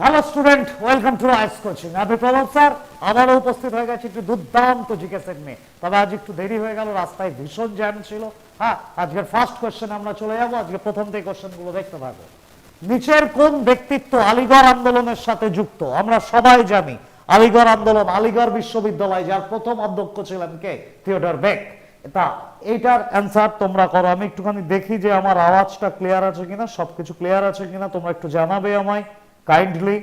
Hello student welcome to Ice coaching আমি Pranab sir আবারও উপস্থিত হয়ে গেছে একটু দুর্দান্ত জিজ্ঞাসা নিয়ে। তবে আজ একটু দেরি হয়ে গেল, রাস্তায় ভীষণ জ্যাম ছিল। হ্যাঁ আজকের ফার্স্ট কোশ্চেন আমরা চলে যাব। আজকে প্রথম থেকে কোশ্চেনগুলো দেখতে পাবো নিচের কোন ব্যক্তিত্ব আলিগড় আন্দোলনের সাথে যুক্ত? আমরা সবাই জানি, আলিগড় আন্দোলন আলিগড় বিশ্ববিদ্যালয়, যার প্রথম অধ্যক্ষ ছিলেন কে? Theodore bake. তা, এইটার অ্যান্সার তোমরা করো। আমি একটুখানি দেখি যে আমার আওয়াজটা ক্লিয়ার আছে কিনা, সবকিছু ক্লিয়ার আছে কিনা, তোমরা একটু জানাবে আমায়। কাইন্ডলি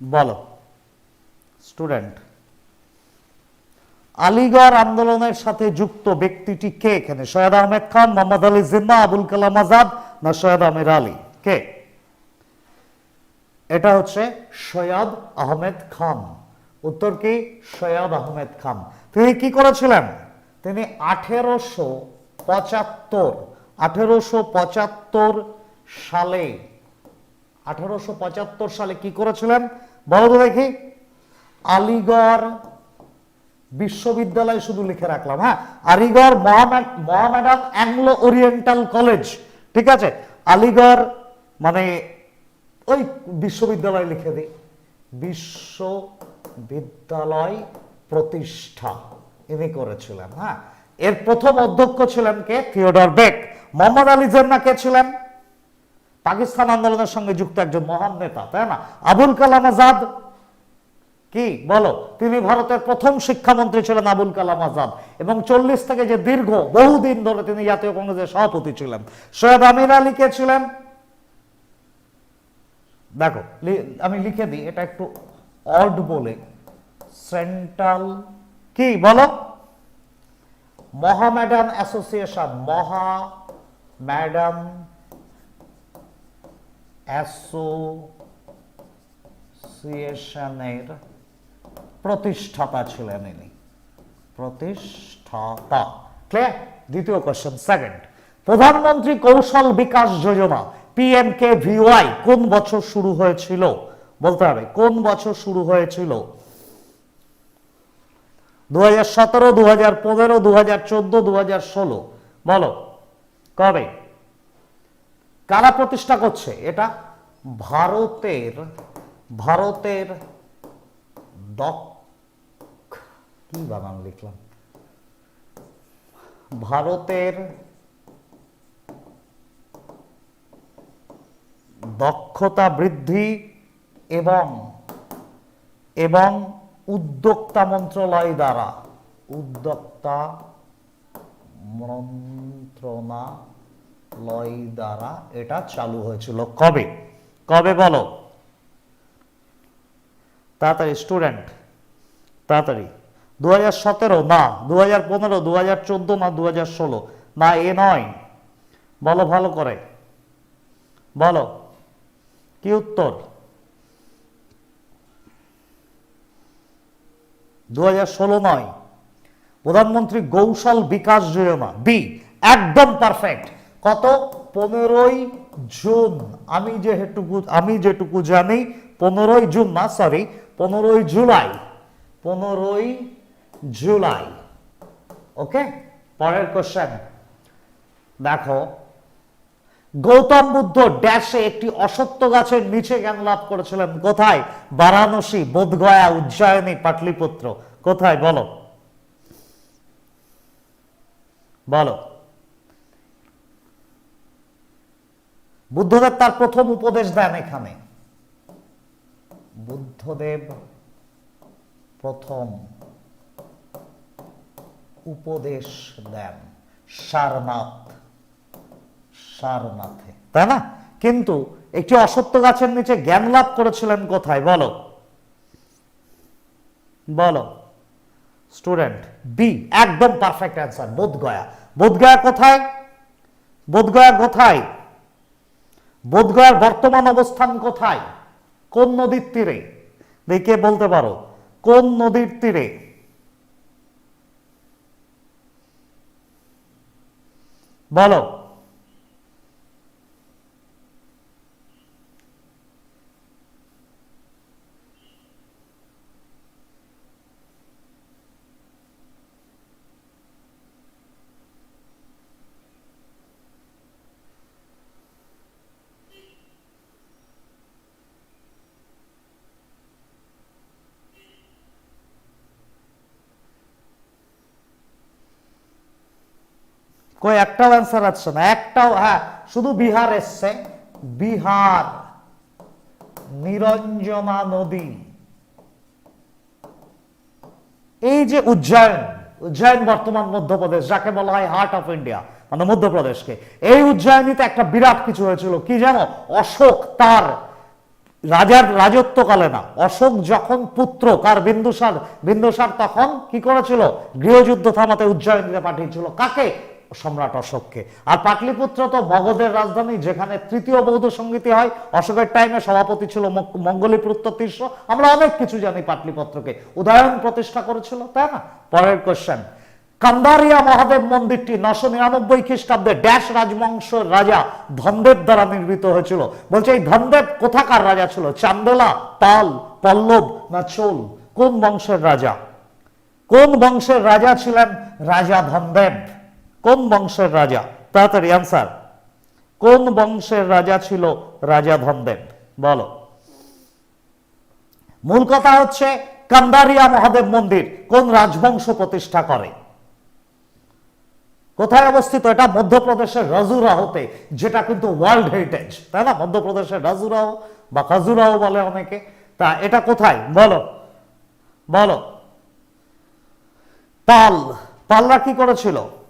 বলো স্টুডেন্ট আলিগড় আন্দোলনের সাথে যুক্ত ব্যক্তিটি কে এখানে? সৈয়দ আহমেদ খান, মোহাম্মদ আলী জিন্না, আবুল কালাম আজাদ না সৈয়দ আমির আলী? কে? এটা হচ্ছে সৈয়দ আহমেদ খান। উত্তর কি? সৈয়দ আহমেদ খান। তিনি কি করেছিলেন? তিনি আঠেরোশো পঁচাত্তর আঠেরোশো পঁচাত্তর সালে, আঠেরোশো পঁচাত্তর সালে কি করেছিলেন? বলো তো দেখি। আলিগড় বিশ্ববিদ্যালয় শুধু লিখে রাখলাম হ্যাঁ? Aligarh Mohammed Mohammedan Anglo Oriental College ঠিক আছে? আলিগড় মানে ওই বিশ্ববিদ্যালয় লিখে দিই। বিশ্ববিদ্যালয় প্রতিষ্ঠা। ইনি করেছিলেন হ্যাঁ? এর প্রথম অধ্যক্ষ ছিলেন কে? Theodore Beck. মোহাম্মদ আলী জেন্না কে ছিলেন? পাকিস্তান আন্দোলনের সঙ্গে যুক্ত একজন মহান নেতা, তাই না? আবুল কালাম আজাদ। কি? বলো। তিনি ভারতের প্রথম শিক্ষামন্ত্রী ছিলেন আবুল কালাম আজাদ। এবং চল্লিশ থেকে যে দীর্ঘ, বহুদিন ধরে তিনি জাতীয় কংগ্রেসের সভাপতি ছিলেন। সৈয়দ আমির আলী কে ছিলেন? দেখো আমি লিখে দিই, এটা একটু অড বলে। সেন্ট্রাল কি? বলো। মহামেডান অ্যাসোসিয়েশন মহা ম্যাডাম অ্যাসোসিয়েশনের প্রতিষ্ঠাতা ছিলেন ইনি। প্রতিষ্ঠাতা। ক্লিয়ার দ্বিতীয় কোশ্চেন সেকেন্ড প্রধানমন্ত্রী কৌশল বিকাশ যোজনা পিএম কে ভিওয়াই কোন বছর শুরু হয়েছিল? বলতে হবে, কোন বছর শুরু হয়েছিল? দু হাজার সতেরো দু হাজার পনেরো দু হাজার চোদ্দ দু হাজার ষোলো। বলো, কবে? কারা প্রতিষ্ঠা করছে? এটা ভারতের ভারতের কি বানান লিখলাম? ভারতের দক্ষতা বৃদ্ধি এবং এবং উদ্যোক্তা মন্ত্রণালয় দ্বারা, উদ্যোক্তা মন্ত্রণালয় দ্বারা এটা চালু হয়েছিল। কবে? কবে বলো? তাড়াতাড়ি স্টুডেন্ট তাড়াতাড়ি। দু হাজার সতেরো? না দু হাজার পনেরো দু হাজার চোদ্দ না দু হাজার ষোলো? না, এ নয়। বলো ভালো করে। বলো। কি উত্তর? দু নয়। প্রধানমন্ত্রী কৌশল বিকাশ যোজনা বি একদম পারফেক্ট কত? পনেরোই জুন। আমি যেটুকু আমি যেটুকু জানি, পনেরোই জুন না সরি পনেরোই জুলাই। পনেরোই জুলাই। ওকে পরের কোশ্চেন দেখো গৌতম বুদ্ধ ড্যাশে একটি অসত্য গাছের নিচে জ্ঞান লাভ করেছিলেন। কোথায়? বারাণসী, বোধগয়া, উজ্জয়িনী, পাটলিপুত্র। কোথায়? বলো। বলো। বুদ্ধদেব তার প্রথম উপদেশ দেন এখানে। বুদ্ধদেব প্রথম উপদেশ দেন। সারনাথ। সারনাথে তাই না? কিন্তু একটি অসত্য গাছের নিচে জ্ঞান লাভ করেছিলেন কোথায়? বলো। বলো। স্টুডেন্ট বি একদম পারফেক্ট অ্যান্সার বোধগয়া। বোধগয়া কোথায়? বোধগয়া কোথায়? বোধগয়ার বর্তমান অবস্থান কোথায়? কোন নদীর তীরে? দেখে বলতে পারো, কোন নদীর তীরে? বলো। কই, একটাও অ্যান্সার আসছে না। একটাও হ্যাঁ শুধু বিহার এসছে। বিহার, নিরঞ্জনা নদী। এই যে উজ্জয়ন উজ্জয়ন বর্তমান মধ্যপ্রদেশ, যাকে বলা হয় হার্ট অফ ইন্ডিয়া মানে মধ্যপ্রদেশকে। এই উজ্জয়িনীতে একটা বিরাট কিছু হয়েছিল। কি জানো? অশোক তার রাজার রাজত্বকালে না, অশোক যখন পুত্র, কার বিন্দুসার বিন্দুসার তখন কি করেছিল? গৃহযুদ্ধ থামাতে উজ্জয়িনীতে পাঠিয়েছিল। কাকে? সম্রাট অশোককে। আর পাটলিপুত্র তো মগধের রাজধানী, যেখানে তৃতীয় বৌদ্ধ সঙ্গীতি হয়। অশোকের টাইমে সভাপতি ছিল মঙ্গলীপুত্র তীর্ষ আমরা অনেক কিছু জানি পাটলিপুত্রকে। উদয়ন প্রতিষ্ঠা করেছিল, তাই না? পরের কোশ্চেন কান্দারিয়া মহাদেব মন্দিরটি নশো নিরানব্বই খ্রিস্টাব্দে ড্যাশ রাজবংশ রাজা ধনদেব দ্বারা নির্মিত হয়েছিল। বলছে, এই ধনদেব কোথাকার রাজা ছিল? চান্দেলা পাল পল্লব না চোল? কোন বংশের রাজা? কোন বংশের রাজা ছিলেন? রাজা ধনদেব। কোন বংশের রাজা? তাড়াতাড়ি আনসার কোন বংশের রাজা ছিল? রাজা ধনদেব। বলো। মূল কথা হচ্ছে কান্দারিয়া মহাদেব মন্দির কোন রাজবংশ প্রতিষ্ঠা করে? কোথায় অবস্থিত? এটা মধ্যপ্রদেশের রাজুরাহতে যেটা কিন্তু ওয়ার্ল্ড হেরিটেজ, তাই না? মধ্যপ্রদেশের রাজুরাহ বা খাজুরাহ বলে অনেকে। তা এটা কোথায়? বলো। বলো। পাল। পালরা কি করেছিল?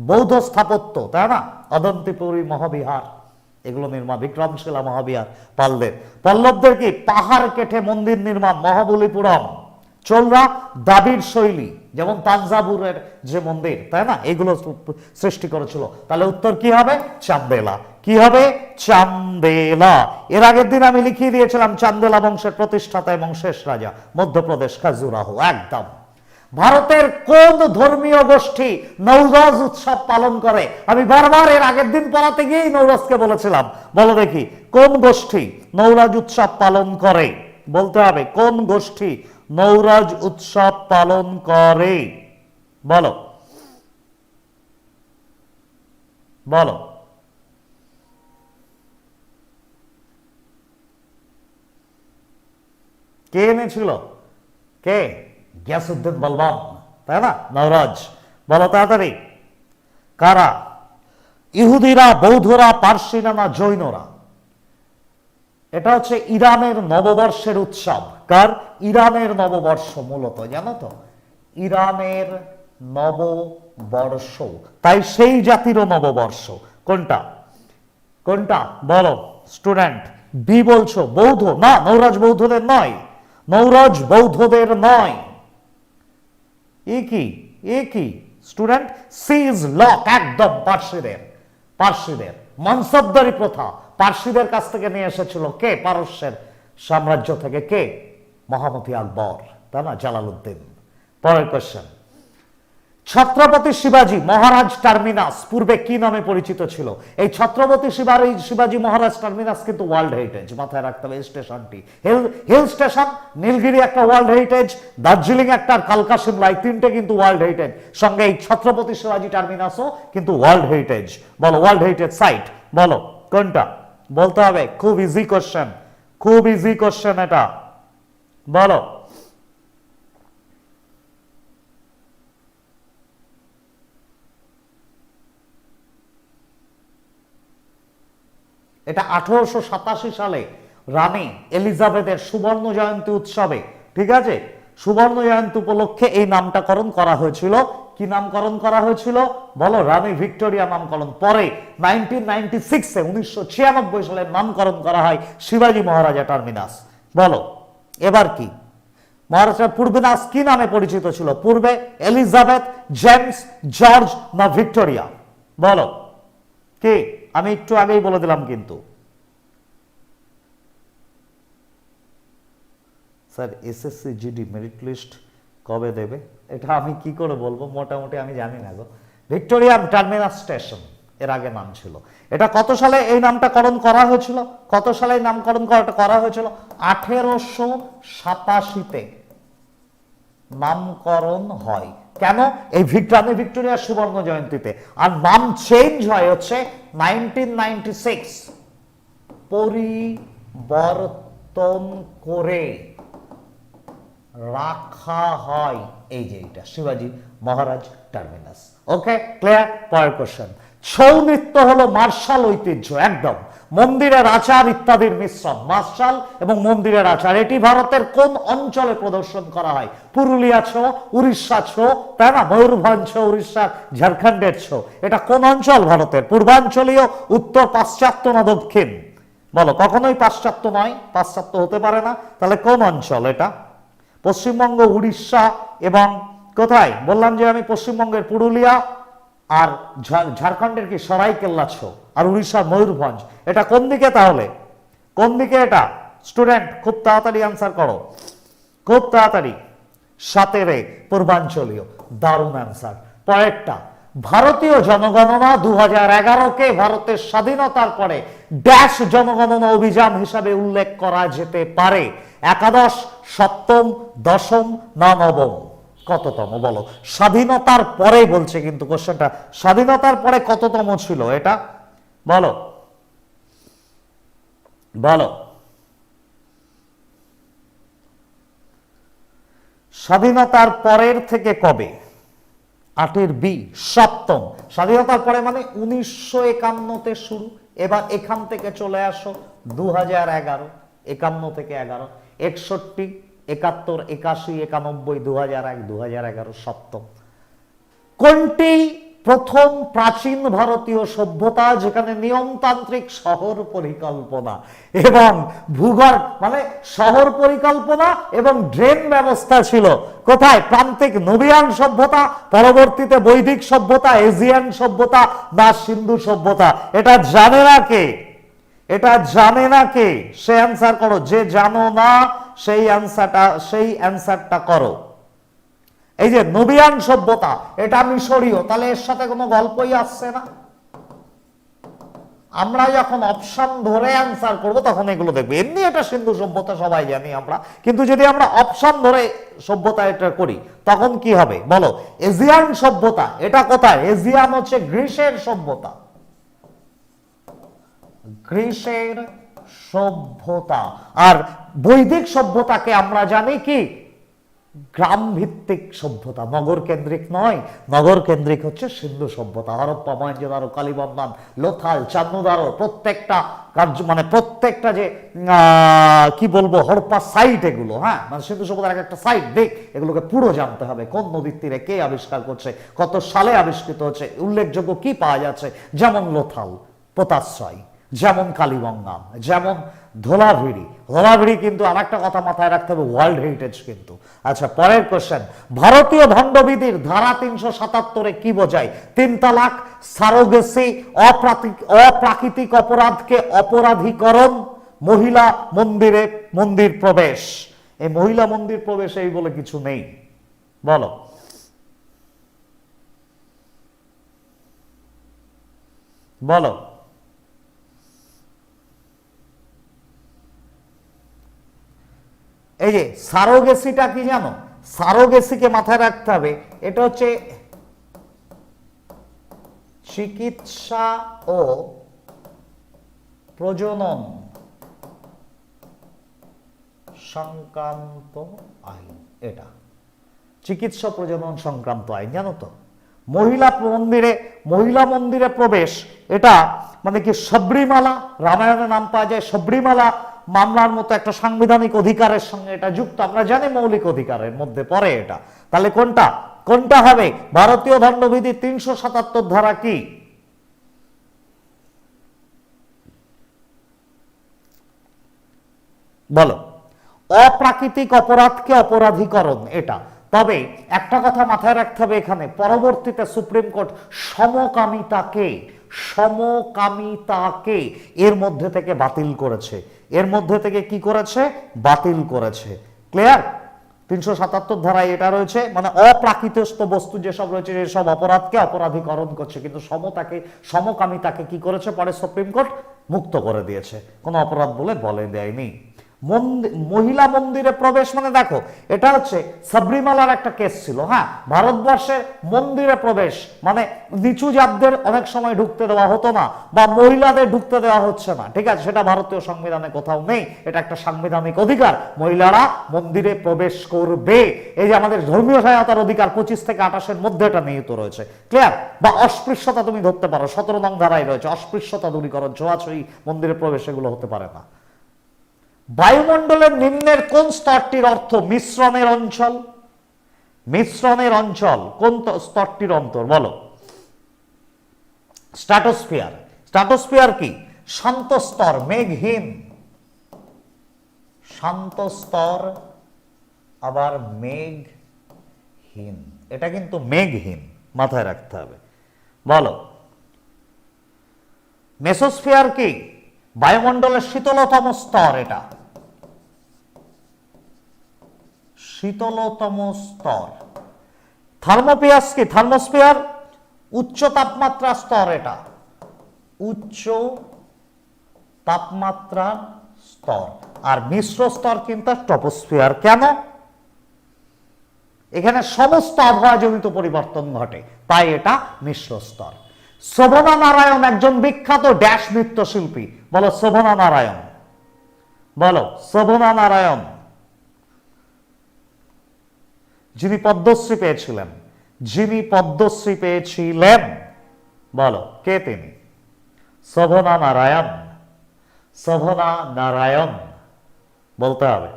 বৌদ্ধ স্থাপত্য, তাই না? অদন্তিপুরী মহাবিহার। এগুলো নির্মাণ বিক্রমশিলা মহাবিহার পালদের পল্লবদের কি? পাহাড় কেটে মন্দির নির্মাণ, মহাবলীপুরম। চোলরা দাবির শৈলী, যেমন তানজাবুরের যে মন্দির, তাই না? এগুলো সৃষ্টি করেছিল। তাহলে উত্তর কি হবে? চান্দেলা। কি হবে? চান্দেলা। এর আগের দিন আমি লিখিয়ে দিয়েছিলাম, চান্দেলা বংশের প্রতিষ্ঠাতা এবং শেষ রাজা, মধ্যপ্রদেশ খাজুরাহ, একদম। ভারতের কোন ধর্মীয় গোষ্ঠী নৌরজ উৎসব পালন করে? আমি বারবার এর আগের দিন পড়াতে গিয়েই নৌরজকে বলেছিলাম, বলো দেখি, কোন গোষ্ঠী নৌরাজ উৎসব পালন করে? বলতে হবে, কোন গোষ্ঠী নৌরাজ উৎসব পালন করে? বলো। বলো। কে এনেছিল? কে? গিয়াসুদ্দিন বলবাম তাই না? নওরাজ বলো তাড়াতাড়ি কারা? ইহুদিরা, বৌদ্ধরা পার্সিনা না জৈনরা। এটা হচ্ছে ইরানের নববর্ষের উৎসব। কার? ইরানের নববর্ষ মূলত, জানো তো? ইরানের নববর্ষ। তাই সেই জাতিরও নববর্ষ। কোনটা? কোনটা? বলো, স্টুডেন্ট, বি বলছো, বৌদ্ধ? না নৌরাজ বৌদ্ধদের নয়। নৌরাজ বৌদ্ধদের নয়। এ কি? স্টুডেন্ট সিজ লক একদম পার্সিদের পার্সিদের, মনসবদারি প্রথা। পার্সিদের কাছ থেকে নিয়ে এসেছিল কে? পারস্যের সাম্রাজ্য থেকে কে? মহামতি আকবর তা না? জালালউদ্দিন। পরের কোশ্চেন ছত্রপতি শিবাজি মহারাজ টার্মিনাস, পূর্বে কি নামে পরিচিত ছিল? এই ছত্রপতি শিবাজি শিবাজি মহারাজ টার্মিনাস কিন্তু ওয়ার্ল্ড হেরিটেজ, মাথায় রাখতে হবে স্টেশনটি। হিল হিল স্টেশন, নীলগিরি একটা ওয়ার্ল্ড হেরিটেজ, দার্জিলিং একটা আর কালকা সিমলা, এই তিনটে কিন্তু ওয়ার্ল্ড হেরিটেজ। সঙ্গে এই ছত্রপতি শিবাজি টার্মিনাসও কিন্তু ওয়ার্ল্ড হেরিটেজ। বলো, ওয়ার্ল্ড হেরিটেজ সাইট, বলো, কোনটা? বলতে হবে, খুব ইজি কোশ্চেন খুব ইজি কোশ্চেন এটা। বলো। এটা আঠারোশো সাতাশি সালে রানী এলিজাবেথের সুবর্ণ জয়ন্তী উৎসবে, ঠিক আছে? সুবর্ণ জয়ন্তী উপলক্ষে এই নামটাকরণ করা হয়েছিল। কি নামকরণ করা হয়েছিল? বলো, রানী ভিক্টোরিয়া নামকরণ। পরে সিক্সে উনিশশো ছিয়ানব্বই সালে নামকরণ করা হয় শিবাজী মহারাজা টার্মিনাস। বলো, এবার কি? মহারাজা পূর্বেনাস কি নামে পরিচিত ছিল? পূর্বে এলিজাবেথ, জেমস, জর্জ না ভিক্টোরিয়া? বলো, কে? আমি একটু আগেই বলে দিলাম কিন্তু। Sir SSC GD merit list কবে দেবে? এটা আমি কি করে বলব? মোটামুটি আমি জানি না গো। ভিক্টোরিয়া টার্মিনাস স্টেশন, এর আগে নাম ছিল। এটা কত সালে এই নামটা করণ করা হয়েছিল? কত সালে এই নামকরণ করা করা হয়েছিল? আঠেরোশো সাতাশিতে। নামকরণ হয়। কেন? এই ভিক্রানি ভিক্টোরিয়া সুবর্ণ জয়ন্তীতে। আর নাম চেঞ্জ হয় হচ্ছে পরিবর্তন করে রাখা হয়। এই যে এটা, শিবাজি মহারাজ টার্মিনাস ওকে ক্লিয়ার পরের কোশ্চেন ছৌ নৃত্য হলো মার্শাল ঐতিহ্য, একদম। মন্দিরের আচার ইত্যাদির মিশ্রণ, মার্শাল এবং মন্দিরের আচার। এটি ভারতের কোন অঞ্চলে প্রদর্শন করা হয়? পুরুলিয়া ছো, উড়িষ্যা ছো, তাই না? ময়ূরভঞ্জ ছো উড়িষ্যার ঝাড়খণ্ডের ছো। এটা কোন অঞ্চল ভারতের? পূর্বাঞ্চলীয়, উত্তর পাশ্চাত্য না দক্ষিণ? বলো, কখনোই পাশ্চাত্য নয়, পাশ্চাত্য হতে পারে না। তাহলে কোন অঞ্চল এটা? পশ্চিমবঙ্গ, উড়িষ্যা এবং কোথায়? বললাম যে আমি পশ্চিমবঙ্গের পুরুলিয়া আর ঝাড়খণ্ডের কি সরাইকেল্লা ছো? আর উড়িষ্যার ময়ূরভঞ্জ। এটা কোন দিকে তাহলে? কোন দিকে এটা? স্টুডেন্ট খুব তাড়াতাড়ি আনসার করো। খুব তাড়াতাড়ি। সাতেরে পূর্বাঞ্চলীয়। দারুণ অ্যান্সার পরেরটা, ভারতীয় জনগণনা দু হাজার কে ভারতের স্বাধীনতার পরে ড্যাশ জনগণনা অভিযান হিসাবে উল্লেখ করা যেতে পারে। একাদশ, সপ্তম, দশম না নবম? কততম? বলো। স্বাধীনতার পরে বলছে কিন্তু কোশ্চেনটা স্বাধীনতার পরে কততম ছিল এটা? বলো। বলো। স্বাধীনতার পরের থেকে কবে? আটের বি, সপ্তম। স্বাধীনতার পরে মানে উনিশশো একান্নতে শুরু। এবার এখান থেকে চলে আসো দু হাজার এগারো, একান্ন থেকে এগারো। একষট্টি, একাত্তর, একাশি, একানব্বই দু হাজার এক দু হাজার এগারো, সপ্তম। কোনটি প্রথম প্রাচীন ভারতীয় সভ্যতা, যেখানে নিয়মতান্ত্রিক শহর পরিকল্পনা এবং ভূগর্ভ মানে শহর পরিকল্পনা এবং ড্রেন ব্যবস্থা ছিল। কোথায়? প্রান্তিক নবিয়ান সভ্যতা, পরবর্তীতে বৈদিক সভ্যতা, এজিয়ান সভ্যতা বা সিন্ধু সভ্যতা। এটা জানে না কে? এটা জানে না কে? সে অ্যান্সার করো, যে জানো না, সেই অ্যান্সারটা সেই অ্যান্সারটা করো। এই যে নবিয়ান সভ্যতা, এটা মিশরীয়, তাহলে এর সাথে কোনো গল্পই আসছে না। আমরা যখন অপশন ধরে অ্যান্সার করব, তখন এগুলো দেখব। এমনি এটা সিন্ধু সভ্যতা সবাই জানি আমরা। কিন্তু যদি আমরা অপশন ধরে সভ্যতা এটা করি, তখন কি হবে? বলো, এজিয়ান সভ্যতা, এটা কোথায়? এজিয়ান হচ্ছে গ্রিসের সভ্যতা। গ্রিসের সভ্যতা। আর বৈদিক সভ্যতাকে আমরা জানি কি? গ্রাম সভ্যতা নগর কেন্দ্রিক নয় নগর কেন্দ্রিক হচ্ছে সিন্ধু সভ্যতা। হরপ্পা মহেঞ্জোদারো কালীবন্ধন লোথাল চান্নুদারো প্রত্যেকটা কার্য মানে প্রত্যেকটা যে কি বলব, হরপ্পা সাইট এগুলো হ্যাঁ? মানে সিন্ধু সভ্যতার এক একটা সাইট দেখ এগুলোকে পুরো জানতে হবে। কোন নদীর তীরে কে আবিষ্কার করছে, কত সালে আবিষ্কৃত হচ্ছে, উল্লেখযোগ্য কি পাওয়া যাচ্ছে? যেমন লোথাল পোতাশ্রয় যেমন কালীবঙ্গাম যেমন ধোলাভিড়ি। ধোলাভিড়ি কিন্তু আর একটা কথা মাথায় রাখতে হবে ওয়ার্ল্ড হেরিটেজ কিন্তু। আচ্ছা পরের কোশ্চেন ভারতীয় দণ্ডবিধির ধারা তিনশো সাতাত্তরে কি বোঝায়? তিন তালাক, সারোগেসি অপ্রাকৃতিক অপরাধকে অপরাধীকরণ, মহিলা মন্দিরে মন্দির প্রবেশ। এই মহিলা মন্দির প্রবেশ এই বলে কিছু নেই। বলো। বলো। এই যে সারোগেসিটা কি জানো? সারোগেসিকে মাথায় রাখতে হবে। এটা হচ্ছে চিকিৎসা ও প্রজনন সংক্রান্ত আইন। এটা। চিকিৎসা প্রজনন সংক্রান্ত আইন, জানো তো? মহিলা মন্দিরে মহিলা মন্দিরে প্রবেশ, এটা মানে কি সবরিমালা? রামায়ণের নাম পাওয়া যায় সবরিমালা। মামলার মতো একটা সাংবিধানিক অধিকারের সঙ্গে এটা যুক্ত। আমরা জানি মৌলিক অধিকারের মধ্যে পড়ে এটা। তাহলে কোনটা? কোনটা হবে? ভারতীয় দণ্ডবিধি তিনশো সাতাত্তর ধারা কি? বলো। অপ্রাকৃতিক অপরাধকে অপরাধীকরণ, এটা। তবে একটা কথা মাথায় রাখতে হবে এখানে। পরবর্তীতে সুপ্রিম কোর্ট সমকামিতাকে সমকামিতাকে এর মধ্যে থেকে বাতিল করেছে। এর মধ্যে থেকে কি করেছে? বাতিল করেছে। ক্লিয়ার তিনশো সাতাত্তর ধারায় এটা রয়েছে মানে অপ্রাকৃতস্থ বস্তু যেসব রয়েছে, সেসব অপরাধকে অপরাধীকরণ করছে। কিন্তু সমতাকে সমকামিতাকে কি করেছে? পরে সুপ্রিম কোর্ট মুক্ত করে দিয়েছে। কোনো অপরাধ বলে বলে দেয়নি। মহিলা মন্দিরে প্রবেশ মানে দেখো, এটা হচ্ছে সাবরিমালার একটা কেস ছিল হ্যাঁ? ভারতবর্ষের মন্দিরে প্রবেশ মানে নিচু জাতদের অনেক সময় ঢুকতে দেওয়া হতো না, বা মহিলাদের ঢুকতে দেওয়া হচ্ছে না, ঠিক আছে? সেটা ভারতীয় সংবিধানে কোথাও নেই, এটা একটা সাংবিধানিক অধিকার, মহিলারা মন্দিরে প্রবেশ করবে। এই যে আমাদের ধর্মীয় সহায়তার অধিকার পঁচিশ থেকে আঠাশের মধ্যে এটা নিহিত রয়েছে ক্লিয়ার বা অস্পৃশ্যতা তুমি ধরতে পারো, সতেরো নং ধারায় রয়েছে, অস্পৃশ্যতা দূরীকরণ, ছোঁয়াছুঁই মন্দিরে প্রবেশ এগুলো হতে পারে না। বায়ুমণ্ডলের নিম্নের কোন স্তরটির অর্থ মিশ্রণের অঞ্চল? মিশ্রণের অঞ্চল কোন স্তরটির অন্তর? বলো। স্ট্র্যাটোস্ফিয়ার। স্ট্র্যাটোস্ফিয়ার কি? শান্ত স্তর, মেঘহীন। শান্ত স্তর, আবার মেঘহীন। এটা কিন্তু মেঘহীন, মাথায় রাখতে হবে। বলো। মেসোস্ফিয়ার কি? বায়ুমণ্ডলের শীতলতম স্তর এটা। শীতলতম স্তর। থার্মোপিয়াস কি? থার্মোস্ফিয়ার? উচ্চ তাপমাত্রা স্তর এটা। উচ্চ তাপমাত্রা স্তর। আর মিশ্র স্তর কিন্তু ট্রপোস্ফিয়ার। কেন? এখানে সমস্ত আবহাওয়াজনিত পরিবর্তন ঘটে। তাই এটা মিশ্র স্তর। শোভনা নারায়ণ একজন বিখ্যাত ড্যাশ নৃত্যশিল্পী। বলো শোভনা নারায়ণ বলো শোভনা নারায়ণ যিনি পদ্মশ্রী পেয়েছিলেন, যিনি পদ্মশ্রী পেয়েছিলেন, বলো, কে তিনি? শোভনা নারায়ণ শোভনা নারায়ণ বলতে হবে।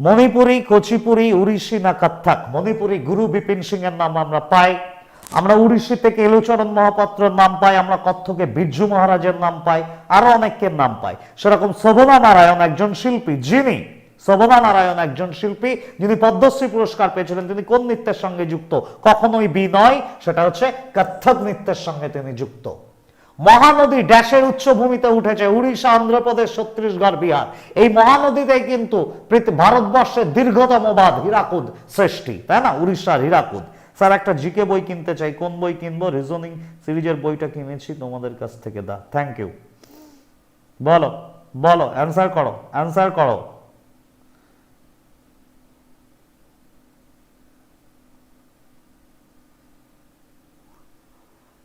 মণিপুরি, কুচিপুরি, উড়িষ্যি না কত্থক? মণিপুরি, গুরু বিপিন সিং এর নাম আমরা পাই। আমরা উড়িষ্যি থেকে এলুচরণ মহাপাত্রের নাম পাই, আমরা কত্থকে বিরজু মহারাজের নাম পাই, আরও অনেকের নাম পাই। সেরকম শোভনা নারায়ণ একজন শিল্পী, যিনি শোভনা নারায়ণ একজন শিল্পী যিনি পদ্মশ্রী পুরস্কার পেয়েছিলেন, তিনি কোন নৃত্যের সঙ্গে যুক্ত? কখনোই বি নয়, সেটা হচ্ছে কত্থক নৃত্যের সঙ্গে তিনি যুক্ত। মহানদী ড্যাশের উচ্চভূমিতে উঠেছে উড়িষ্যা, অন্ধ্রপ্রদেশ, ছত্তিশগড়, বিহার। এই মহানদীতে কিন্তু ভারতবর্ষের দীর্ঘতম বাঁধ হীরাকুদ সৃষ্টি, তাই না? উড়িষ্যার হীরাকুদ। স্যার, একটা জিকে বই কিনতে চাই, কোন বই কিনবো? রিজনিং সিরিজের বইটা কিনেছি, তোমাদের কাছ থেকে দা থ্যাংক ইউ বলো বলো অ্যান্সার করো অ্যান্সার করো।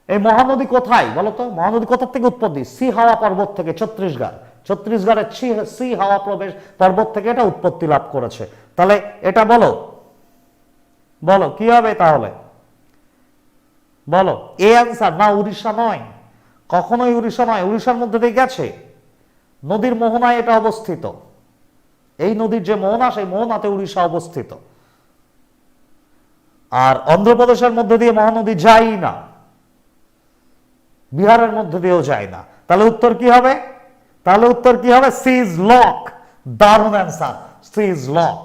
এই মহানদী কোথায়? বলতো মহানদী কোথা থেকে উৎপত্তি? সি হাওয়া পর্বত থেকে, ছত্রিশগড়। ছত্রিশগড়ের সি হাওয়া প্রবেশ পর্বত থেকে এটা উৎপত্তি লাভ করেছে। তাহলে এটা বলো। বলো, কি হবে তাহলে? বলো, এ অ্যান্সার না উড়িষ্যা নয়। কখনোই উড়িষ্যা নয়, উড়িষ্যার মধ্যে দিয়ে গেছে। নদীর মোহনায় এটা অবস্থিত। এই নদীর যে মোহনা, সেই মোহনাতে উড়িষ্যা অবস্থিত। আর অন্ধ্রপ্রদেশের মধ্যে দিয়ে মহানদী যায় না। বিহারের মধ্যে দিয়েও যায় না। তাহলে উত্তর কি হবে? তাহলে উত্তর কি হবে? সিজ লক। দারুণ অ্যান্সার সিজ লক।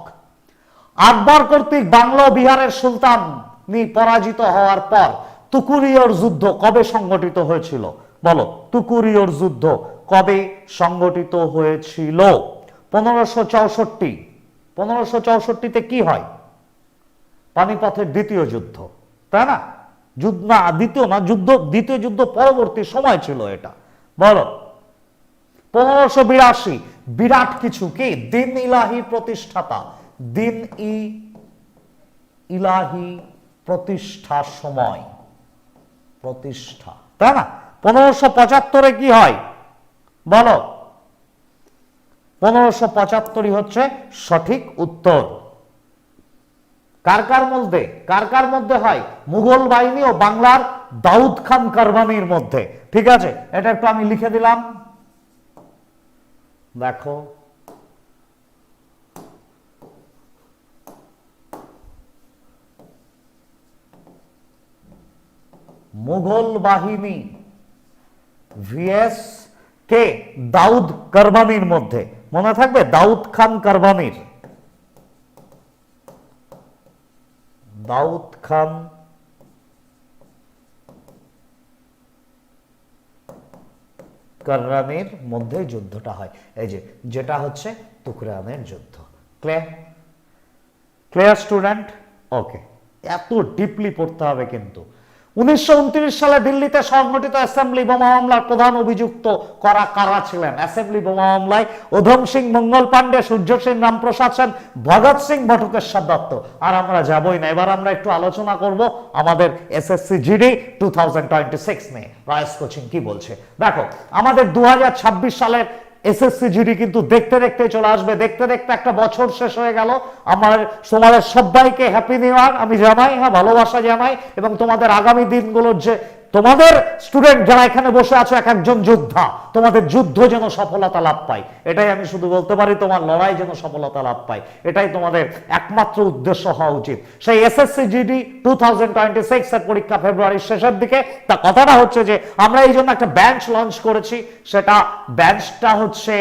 আকবর কর্তৃক বাংলা বিহারের সুলতান পরাজিত হওয়ার পর তুকুরিয়র যুদ্ধ কবে সংগঠিত হয়েছিল? বলো তুকুরিয়র যুদ্ধ কবে সংগঠিত হয়েছিল? পনেরোশো চৌষট্টি। পনেরোশো চৌষট্টিতে কি হয়? পানিপথের দ্বিতীয় যুদ্ধ, তাই না? যুদ্ধ, না, দ্বিতীয় না, যুদ্ধ, দ্বিতীয় যুদ্ধ পরবর্তী সময় ছিল এটা। বলো। পনেরোশো বিরাশি, বিরাট কিছু কি? দিন ইলাহি প্রতিষ্ঠাতা। দিন ই, ইলাহি প্রতিষ্ঠার সময়। প্রতিষ্ঠা। তাই না? পনেরোশো পঁচাত্তরে কি হয়? বলো। পনেরোশো পঁচাত্তরই হচ্ছে সঠিক উত্তর। কার কার মধ্যে? কার কার মধ্যে হয়? মুঘল বাহিনী ও বাংলার দাউদ খান কারবানির মধ্যে। ঠিক আছে? এটা একটু আমি লিখে দিলাম। দেখো। মুঘল বাহিনী ভিএস কে? দাউদ কারবানির মধ্যে। মনে থাকবে? দাউদ খান কারবানির। দাউদ খান। কররানের মধ্যে যুদ্ধটা হয়। এই যে, যেটা হচ্ছে তুকরানের যুদ্ধ। ক্লিয়ার? Clear student? ওকে। এত ডিপলি পড়তে হবে কিন্তু। উনিশশো সালে দিল্লিতে সংগঠিত অ্যাসেম্বলি বোমা প্রধান অভিযুক্ত করা কারা ছিলেন? অ্যাসেম্বলি বোমা উধম সিং, মঙ্গল পান্ডে সূর্য সিং, রামপ্রসাদ সেন, ভগৎ সিং, বটুকেশ্বর দত্ত। আর আমরা যাবই না। এবার আমরা একটু আলোচনা করব আমাদের SSC GD two thousand twenty six নিয়ে। রয়েস কোচিং কি বলছে? দেখো, আমাদের দু হাজার ছাব্বিশ সালের এসএসসি জিডি কিন্তু দেখতে দেখতে চলে আসবে। দেখতে দেখতে একটা বছর শেষ হয়ে গেল। আমার, তোমাদের সবাইকে হ্যাপি নিউ ইয়ার আমি জানাই হ্যাঁ ভালোবাসা জানাই এবং তোমাদের আগামী দিনগুলোর যে তোমাদের স্টুডেন্ট যারা এখানে বসে আছো, এক একজন যোদ্ধা, তোমাদের যুদ্ধ যেন সফলতা লাভ পায়। এটাই আমি শুধু বলতে পারি, তোমার লড়াই যেন সফলতা লাভ পায়। এটাই তোমাদের একমাত্র উদ্দেশ্য হওয়া উচিত। সেই SSC GD two thousand twenty six এর পরীক্ষা ফেব্রুয়ারির শেষের দিকে, তা কথাটা হচ্ছে যে, আমরা এই জন্য একটা ব্যাঞ্চ লঞ্চ করেছি। সেটা ব্যাঞ্চটা হচ্ছে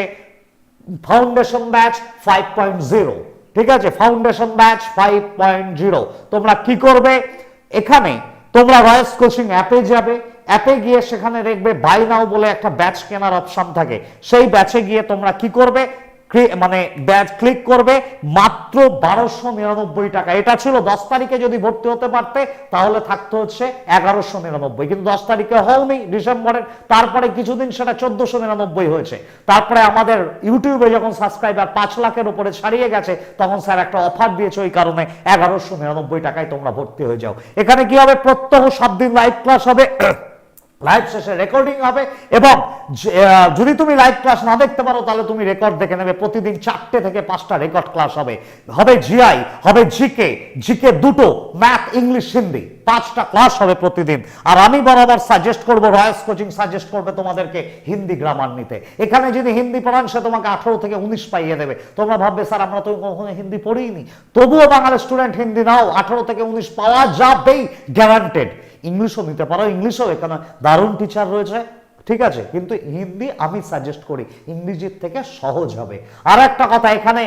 foundation batch five point zero ঠিক আছে? Foundation batch five point zero তোমরা কি করবে? এখানে তোমরা ভয়েস কোচিং অ্যাপে যাবে অ্যাপে গিয়ে সেখানে দেখবে বাই নাও বলে একটা ব্যাচ কেনার অপশন থাকে। সেই ব্যাচে গিয়ে তোমরা কি করবে? ক্রি- মানে ব্যাচ ক্লিক করবে, মাত্র বারোশো নিরানব্বই টাকা। এটা ছিল দশ তারিখে যদি ভর্তি হতে পারতে, তাহলে থাকতো হচ্ছে এগারোশো নিরানব্বই। কিন্তু দশ তারিখে হওনি ডিসেম্বরের, তারপরে কিছুদিন সেটা চোদ্দশো নিরানব্বই হয়েছে। তারপরে আমাদের ইউটিউবে যখন সাবস্ক্রাইবার পাঁচ লাখের উপরে ছাড়িয়ে গেছে, তখন স্যার একটা অফার দিয়েছে ওই কারণে এগারোশো নিরানব্বই টাকায় তোমরা ভর্তি হয়ে যাও। এখানে কি হবে? প্রত্যহ সাত দিন লাইভ ক্লাস হবে। লাইভ শেষে রেকর্ডিং হবে এবং যদি তুমি লাইভ ক্লাস না দেখতে পারো, তাহলে তুমি রেকর্ড দেখে নেবে। প্রতিদিন চারটে থেকে পাঁচটা রেকর্ড ক্লাস হবে। হবে জিআই হবে জিকে জিকে দুটো ম্যাথ ইংলিশ হিন্দি পাঁচটা ক্লাস হবে প্রতিদিন। আর আমি বরাবর সাজেস্ট করব রয়েস কোচিং সাজেস্ট করবে তোমাদেরকে হিন্দি গ্রামার নিতে। এখানে যদি হিন্দি পড়ান, সে তোমাকে আঠারো থেকে উনিশ পাইয়ে দেবে। তোমরা ভাববে, স্যার, আমরা তো কখনো হিন্দি পড়িনি তবুও বাংলা স্টুডেন্ট হিন্দি নাও, আঠারো থেকে উনিশ পাওয়া যাবেই গ্যারান্টেড ইংলিশও নিতে পারো ইংলিশও এখানে দারুণ টিচার রয়েছে। ঠিক আছে, কিন্তু হিন্দি আমি সাজেস্ট করি, ইংরেজির থেকে সহজ হবে। আর একটা কথা, এখানে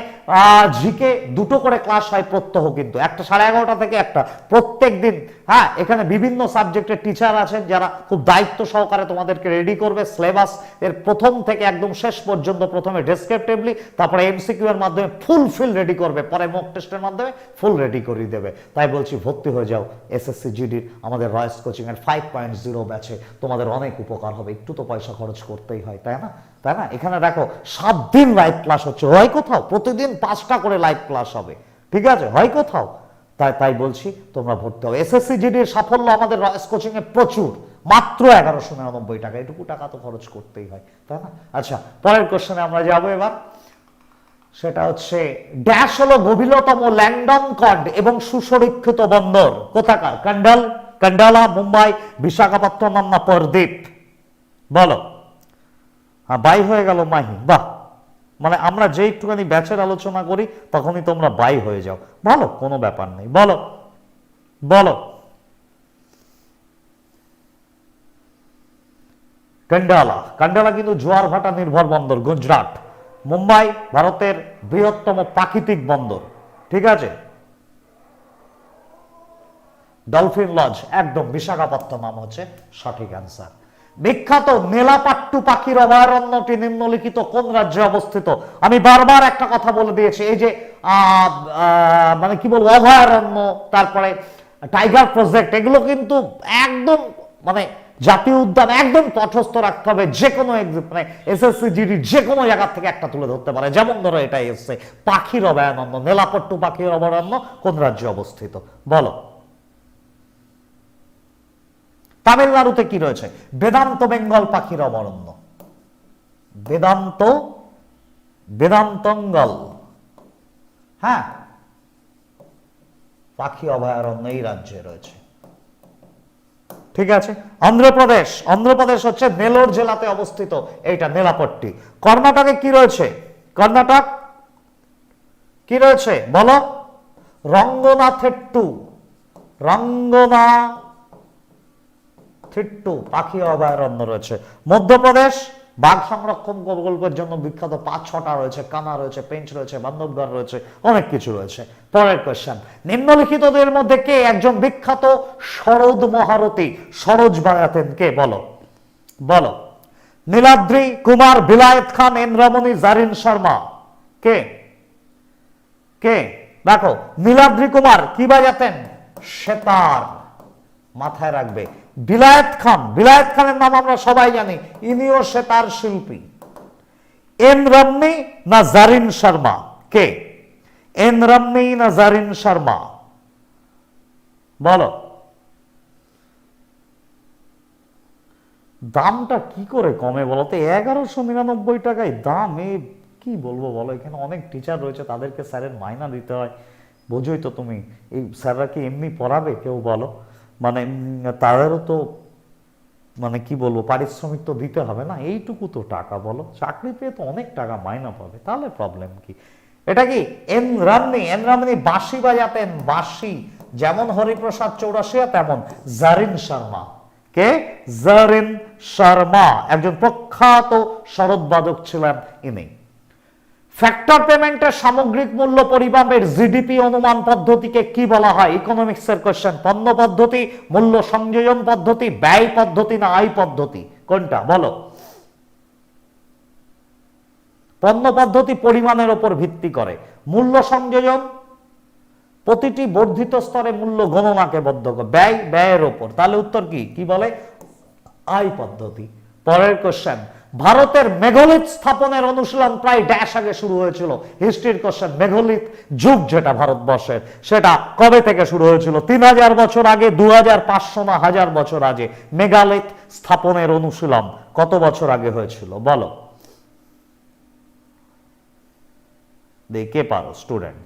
জিকে দুটো করে ক্লাস হয় প্রত্যহ কিন্তু, একটা সাড়ে এগারোটা থেকে একটা। প্রত্যেক দিন হ্যাঁ এখানে বিভিন্ন সাবজেক্টের টিচার আছেন যারা খুব দায়িত্ব সহকারে তোমাদেরকে রেডি করবে সিলেবাস এর প্রথম থেকে একদম শেষ পর্যন্ত প্রথমে ডেসক্রিপটিভলি তারপরে এমসিকিউ এর মাধ্যমে ফুল ফিল রেডি করবে, পরে মক টেস্টের মাধ্যমে ফুল রেডি করিয়ে দেবে। তাই বলছি, ভর্তি হয়ে যাও এসএসসি জিডির আমাদের রয়েস কোচিং এর ফাইভ পয়েন্ট জিরো ব্যাচে তোমাদের অনেক উপকার হবে, একটু তো পয়সা খরচ করতেই হয়, তাই না? তাই না? এখানে দেখো, সাত দিন লাইভ ক্লাস হচ্ছে। হয় কোথাও, প্রতিদিন পাঁচটা করে লাইভ ক্লাস হবে। ঠিক আছে? হয় কোথাও। তাই তাই বলছি, তোমরা ভর্তি হবে এসএসসি জিডির সাফল্য আমাদের রয়েস কোচিং এ প্রচুর। মাত্র এগারোশো নিরানব্বই টাকা। এটুকু টাকা তো খরচ করতেই হয়, তাই না? আচ্ছা পরের কোশ্চেনে আমরা যাব এবার। সেটা হচ্ছে ড্যাশ হলো গভীরতম ল্যান্ডন কড এবং সুসংরক্ষিত বন্দর। কোথাকার? কান্ডাল, কান্ডালা, মুম্বাই, বিশাখাপত্তনম না পরদ্বীপ বলো। হ্যাঁ বাই হয়ে গেল মাহি। বাহ। মানে আমরা যে একটুখানি ব্যাচের আলোচনা করি, তখনই তোমরা বাই হয়ে যাও। ভালো কোনো ব্যাপার নেই। বলো। বলো। কান্ডালা। কান্ডালা কিন্তু জোয়ার ভাটা নির্ভর বন্দর, গুজরাট। মুম্বাই ভারতের বৃহত্তম প্রাকৃতিক বন্দর। ঠিক আছে? ডলফিন লজ, একদম বিশাখাপত্তনম হচ্ছে সঠিক অ্যান্সার বিখ্যাত নেলাপাট্টু পাখির অভয়ারণ্যটি নিম্নলিখিত কোন রাজ্যে অবস্থিত? আমি বারবার একটা কথা বলে দিয়েছি, এই যে মানে কি বলব, অভয়ারণ্য, তারপরে টাইগার প্রজেক্ট, এগুলো কিন্তু একদম মানে জাতীয় উদ্যান একদম তটস্থ রাখতে হবে যে কোনো মানে এসএসসি জিডি যে কোনো জায়গা থেকে একটা তুলে ধরতে পারে। যেমন ধরো এটাই এসছে, পাখির অভয়ারণ্য নেলাপট্টু পাখির অভয়ারণ্য কোন রাজ্যে অবস্থিত? বলো। তামিলনাড়ুতে কি রয়েছে? বেদান্ত বেঙ্গল পাখির অভয়ারণ্য বেদান্ত, বেদান্তঙ্গল। হ্যাঁ? পাখি অভয়ারণ্য এই রাজ্যে রয়েছে। ঠিক আছে? অন্ধ্রপ্রদেশ। অন্ধ্রপ্রদেশ হচ্ছে নেলোর জেলাতে অবস্থিত এইটা, নেলাপট্টি। কর্ণাটকে কি রয়েছে? কর্ণাটক? কি রয়েছে? বলো। রঙ্গনাথেট্টু রঙ্গনা থিট্টু পাখি অভয়ারণ্য রয়েছে। মধ্যপ্রদেশ, বাঘ সংরক্ষণ প্রকল্পের জন্য বিখ্যাত পাঁচ ছটা রয়েছে, কানা রয়েছে, পেঞ্চ রয়েছে বান্ধবগড় রয়েছে, অনেক কিছু রয়েছে। পরের কোয়েশ্চেন নিম্নলিখিতদের মধ্যে কে একজন বিখ্যাত শরদ মহারথী? সরোজ বায়াতেন কে? বলো। বলো। নীলাদ্রি কুমার বিলায়েত খান এন্দ্রমণি জারিন শর্মা। কে? কে? দেখো, নীলাদ্রি কুমার কি বাজাতেন সেতার মাথায় রাখবে। বিলায়েত খান, বিলায়েত খানের নাম আমরা সবাই জানি, ইনিও সে তার শিল্পী। এন রমনি না জারিন শর্মা? কে? এন রমনি না জারিন শর্মা? বলো। দামটা কি করে কমে বলো তো? এগারোশো নিরানব্বই টাকায় দাম, এ কি বলব বলো? এখানে অনেক টিচার রয়েছে, তাদেরকে স্যারের মাইনা দিতে হয়। বোঝোই তো তুমি, এই স্যাররা কি এমনি পড়াবে, কেউ বলো? মানে তাদেরও তো মানে কি বলব, পারিশ্রমিক তো দিতে হবে না। এইটুকু তো টাকা বলো। চাকরি পেয়ে তো অনেক টাকা মাইনা পাবে। তাহলে প্রবলেম কি? এটা কি এন রামনি এন রামনি বাঁশি বাজাতেন, বাঁশি। যেমন হরিপ্রসাদ চৌরাশিয়া তেমন জারিন শর্মা। কে? জারিন শর্মা। একজন প্রখ্যাত শরৎবাদক ছিলেন ইনি। ফ্যাক্টর পেমেন্টের সামগ্রিক মূল্য পরিমাপের জিডিপি অনুমান পদ্ধতিকে কি বলা হয়? ইকোনমিক্স এর কোশ্চেন পণ্য পদ্ধতি, মূল্য সংযোজন পদ্ধতি, ব্যয় পদ্ধতি না আয় পদ্ধতি? কোনটা? বলো। পণ্য পদ্ধতি পরিমাণের উপর ভিত্তি করে। মূল্য সংযোজন, প্রতিটি বর্ধিত স্তরে মূল্য গণনাকে বদ্ধ করে ব্যয়, ব্যয়ের ওপর। তাহলে উত্তর কি? কি বলে? আয় পদ্ধতি। পরের কোশ্চেন ভারতের মেঘলিত স্থাপনের অনুশীলন প্রায় ড্যাশ আগে শুরু হয়েছিল। হিস্ট্রির কোশ্চেন মেঘলিত যুগ যেটা ভারতবর্ষের, সেটা কবে থেকে শুরু হয়েছিল? তিন হাজার বছর আগে, দু হাজার পাঁচশো না হাজার বছর আগে মেঘালিত স্থাপনের অনুশীলন কত বছর আগে হয়েছিল? বলো। দেখে পারো? স্টুডেন্ট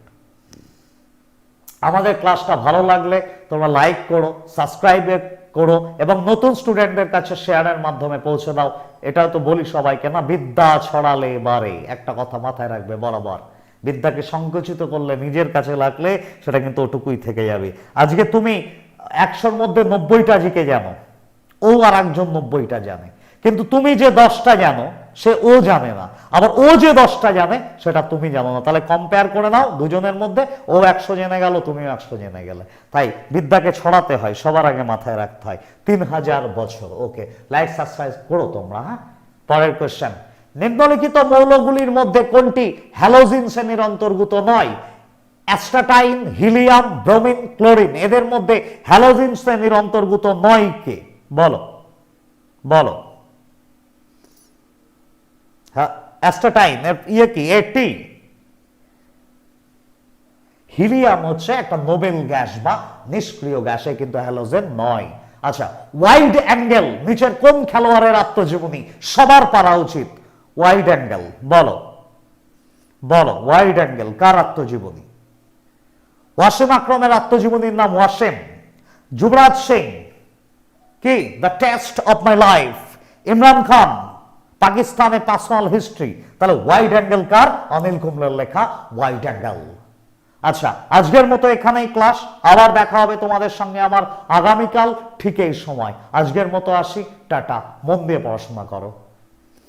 আমাদের ক্লাসটা ভালো লাগলে তোমরা লাইক করো সাবস্ক্রাইব করো এবং নতুন স্টুডেন্টদের কাছে শেয়ারের মাধ্যমে পৌঁছে দাও। এটাও তো বলি সবাইকে না, বিদ্যা ছড়ালে বারে। একটা কথা মাথায় রাখবে বরাবর। বিদ্যাকে সংকুচিত করলে, নিজের কাছে লাগলে সেটা কিন্তু ওটুকুই থেকে যাবে। আজকে তুমি একশোর মধ্যে নব্বইটা জিকে জানো। ও আর একজন নব্বইটা জানে। কিন্তু তুমি যে দশটা জানো, সে ও জানে না। আবার ও যে দশটা জানে সেটা তুমি জানো না। তাহলে কম্পেয়ার করে নাও, দুজনের মধ্যে ও একশো জেনে গেল, তুমিও একশো জেনে গেলে। তাই বিদ্যাকে ছড়াতে হয়, সবার আগে মাথায় রাখতে হয়, তিন হাজার বছর। ওকে লাইক সাবস্ক্রাইব করো তোমরা হ্যাঁ? পরের কোয়েশ্চেন নিম্নলিখিত মৌলগুলির মধ্যে কোনটি হ্যালোজিন শ্রেণির অন্তর্ভুক্ত নয়? অ্যাস্টাটাইন, হিলিয়াম, ব্রোমিন, ক্লোরিন, এদের মধ্যে হ্যালোজিন শ্রেণির অন্তর্ভুক্ত নয় কে? বলো বলো। হ্যাঁ অ্যাস্টাটাইন এর ইয়ে কি? এটি হিলিয়াম হচ্ছে একটা নোবেল গ্যাস বা নিষ্ক্রিয় গ্যাসে কিন্তু হ্যালোজেন নয়। আচ্ছা ওয়াইড অ্যাঙ্গেল, নিচের কোন খেলোয়াড়ের আত্মজীবনী? সবার পারা উচিত। ওয়াইড অ্যাঙ্গেল, বলো। বলো, ওয়াইড অ্যাঙ্গেল, কার আত্মজীবনী? ওয়াসিম আক্রমের আত্মজীবনীর নাম ওয়াসিম। যুবরাজ সিং, কি? The test of my life Imran Khan পাকিস্তানে পার্সোনাল হিস্ট্রি তাহলে ওয়াইড অ্যাঙ্গেল কার? অনিল কুমলের লেখা ওয়াইড অ্যাঙ্গেল আচ্ছা আজকের মতো এখানেই ক্লাস আবার দেখা হবে তোমাদের সঙ্গে আমার আগামীকাল ঠিক এই সময়। আজকের মতো আসি। টাটা। মন দিয়ে পড়াশোনা করো।